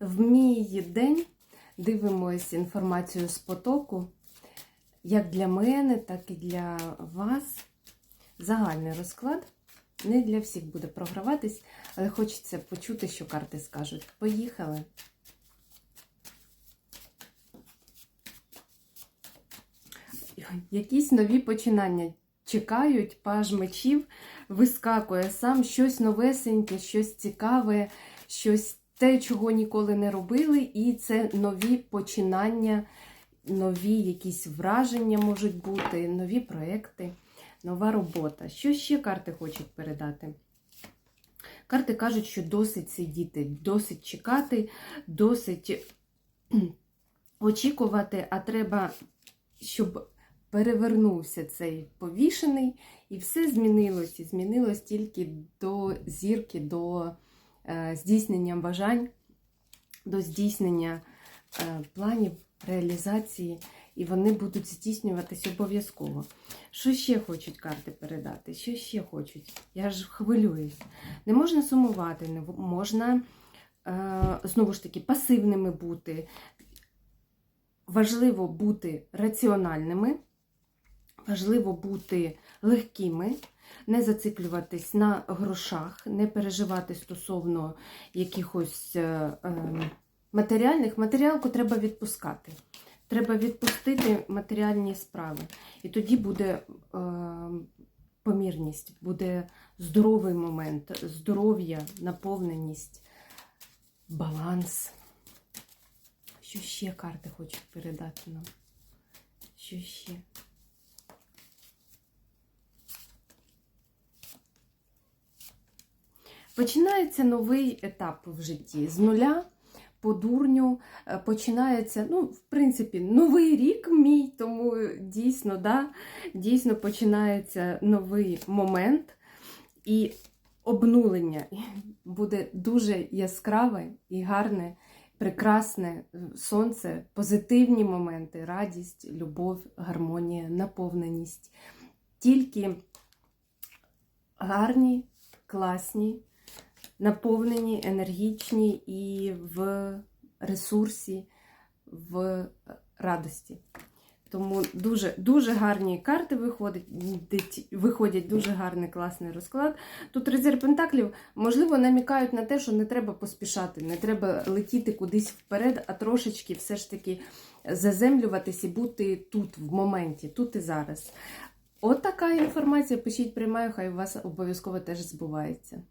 В мій день дивимось інформацію з потоку, як для мене, так і для вас. Загальний розклад. Не для всіх буде програватись, але хочеться почути, що карти скажуть. Поїхали! Якісь нові починання чекають, паж мечів вискакує сам щось новесеньке, щось цікаве, щось те, чого ніколи не робили, і це нові починання, нові якісь враження можуть бути, нові проекти, нова робота. Що ще карти хочуть передати? Карти кажуть, що досить сидіти, досить чекати, досить очікувати, а треба, щоб перевернувся цей повішений, і все змінилось. І змінилось тільки до зірки, до е, здійснення бажань, до здійснення е, планів, реалізації, і вони будуть здійснюватись обов'язково. Що ще хочуть карти передати? Що ще хочуть? Я ж хвилююсь. Не можна сумувати, не можна е, знову ж таки пасивними бути. Важливо бути раціональними, важливо бути легкими, не зациклюватись на грошах, не переживати стосовно якихось е, е, матеріальних. Матеріалку треба відпускати. Треба відпустити матеріальні справи. І тоді буде е, помірність, буде здоровий момент, здоров'я, наповненість, баланс. Що ще карти хочуть передати нам? Що ще? Починається новий етап в житті. З нуля по дурню е, починається, ну, в принципі, новий рік мій, тому дійсно, да, дійсно починається новий момент. І обнулення буде дуже яскраве і гарне прекрасне сонце, позитивні моменти, радість, любов, гармонія, наповненість. Тільки гарні, класні, наповнені, енергічні і в ресурсі, в радості. Тому дуже дуже гарні карти виходять, виходять дуже гарний класний розклад. Тут резерв пентаклів, можливо, намікають на те, що не треба поспішати, не треба летіти кудись вперед, а трошечки все ж таки заземлюватись і бути тут, в моменті, тут і зараз. От така інформація. Пишіть, приймаю, хай у вас обов'язково теж збувається.